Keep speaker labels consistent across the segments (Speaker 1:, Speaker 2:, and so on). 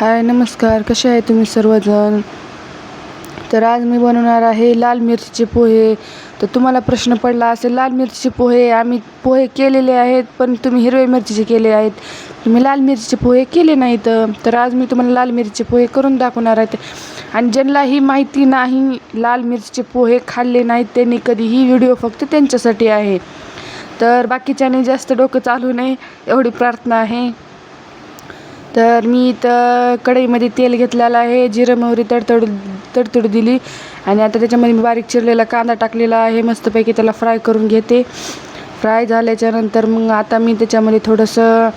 Speaker 1: हाय नमस्कार. कसे आहे तुम्ही सर्वजण? तर आज मी बनवणार आहे लाल मिरचीचे पोहे. तर तुम्हाला प्रश्न पडला असेल लाल मिरचीचे पोहे आम्ही पोहे केलेले आहेत पण तुम्ही हिरवे मिरचीचे केले आहेत. तुम्ही लाल मिरचीचे पोहे केले नाहीत. तर आज मी तुम्हाला लाल मिरचीचे पोहे करून दाखवणार आहेत आणि ज्यांनाही माहिती नाही लाल मिरचीचे पोहे खाल्ले नाहीत त्यांनी कधीही व्हिडिओ फक्त त्यांच्यासाठी आहे. तर बाकीच्याने जास्त डोकं चालू नये एवढी प्रार्थना आहे. तर मी इथं कढईमध्ये तेल घेतलेलं आहे जिरं मोहरी तडतड तडतड दिली. आणि आता त्याच्यामध्ये मी बारीक चिरलेला कांदा टाकलेला आहे मस्तपैकी त्याला फ्राय करून घेते. फ्राय झाल्याच्यानंतर मग आता मी त्याच्यामध्ये थोडंसं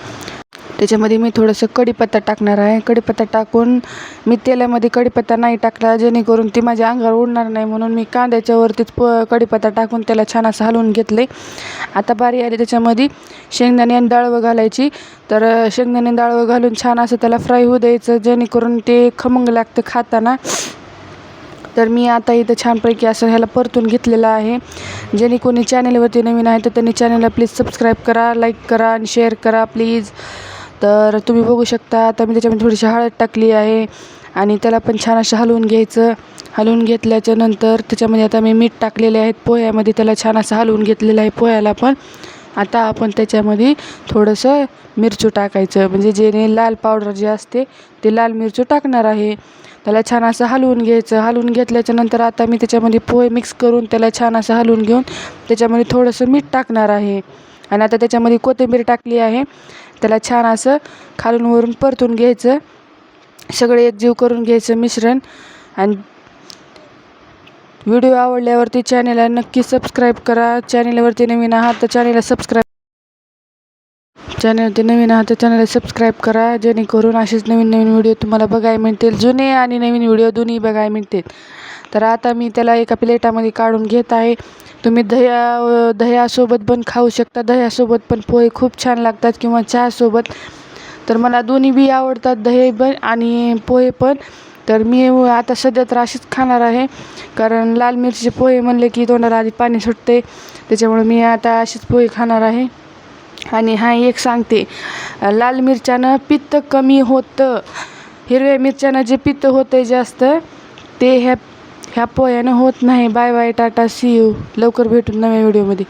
Speaker 1: त्याच्यामध्ये मी थोडंसं कढीपत्ता टाकणार आहे. कढीपत्ता टाकून मी तेलामध्ये कढीपत्ता नाही टाकला जेणेकरून ती माझ्या अंगावर उडणार नाही म्हणून मी कांद्याच्यावरतीच प कढीपत्ता टाकून त्याला छान असं हलवून घेतले आता बारी आली त्याच्यामध्ये शेंगदाणे आणि डाळवं घालायची. तर शेंगदाणे डाळवं घालून छान असं त्याला फ्राय होऊ द्यायचं जेणेकरून ते खमंग लागतं खाताना. तर मी आता इथं छानपैकी असं ह्याला परतून घेतलेलं आहे. ज्यांनी कोणी चॅनलवरती नवीन आहे तर त्यांनी चॅनलला प्लीज सबस्क्राईब करा लाईक करा आणि शेअर करा प्लीज तर तुम्ही बघू शकता आता मी त्याच्यामध्ये थोडीशी हळद टाकली आहे आणि त्याला पण छान असं हलवून घ्यायचं. हलवून घेतल्याच्या नंतर त्याच्यामध्ये आता मी मीठ टाकलेले आहेत पोह्यामध्ये त्याला छान असं हलवून घेतलेलं आहे पोह्याला पण. आता आपण त्याच्यामध्ये थोडंसं मिरचू टाकायचं म्हणजे जेणे लाल पावडर जे असते ते लाल मिरचू टाकणार आहे. त्याला छान असं हलवून घ्यायचं. हलवून घेतल्याच्या नंतर आता मी त्याच्यामध्ये पोहे मिक्स करून त्याला छान असं हलवून घेऊन त्याच्यामध्ये थोडंसं मीठ टाकणार आहे. आणि आता त्याच्यामध्ये कोथिंबीर टाकली आहे. त्याला छान असं खालून वरून परतून घ्यायचं. सगळे एकजीव करून घ्यायचं मिश्रण. आणि व्हिडिओ आवडल्यावरती चॅनेलला नक्की सबस्क्राईब करा. चॅनेलवरती नवीन आहात तर चॅनेलला सबस्क्राईब चॅनलवरती नवीन आहात तर चॅनेलला सबस्क्राईब करा. जेणेकरून असेच नवीन नवीन व्हिडिओ तुम्हाला बघायला मिळतील. जुने आणि नवीन व्हिडिओ दोन्ही बघायला मिळतील. तर आता मी त्याला एका प्लेटामध्ये काढून घेत आहे. तुम्ही दह्या दह्यासोबत पण खाऊ शकता. दह्यासोबत पण पोहे खूप छान लागतात किंवा चहासोबत. तर मला दोन्ही बी आवडतात दही पण आणि पोहे पण. तर मी आता सध्या तर अशीच खाणार आहे. कारण लाल मिरचीचे पोहे म्हणले की तोंडाला आधी पाणी सुटते. त्याच्यामुळे मी आता अशीच पोहे खाणार आहे. आणि हा एक सांगते लाल मिरच्यानं पित्त कमी होतं. हिरव्या मिरच्यानं जे पित्त होतं जास्त ते ह्या ह्या पोह्यानं होत नाही. Bye bye tata see you लवकर भेटून नव्या व्हिडिओमध्ये.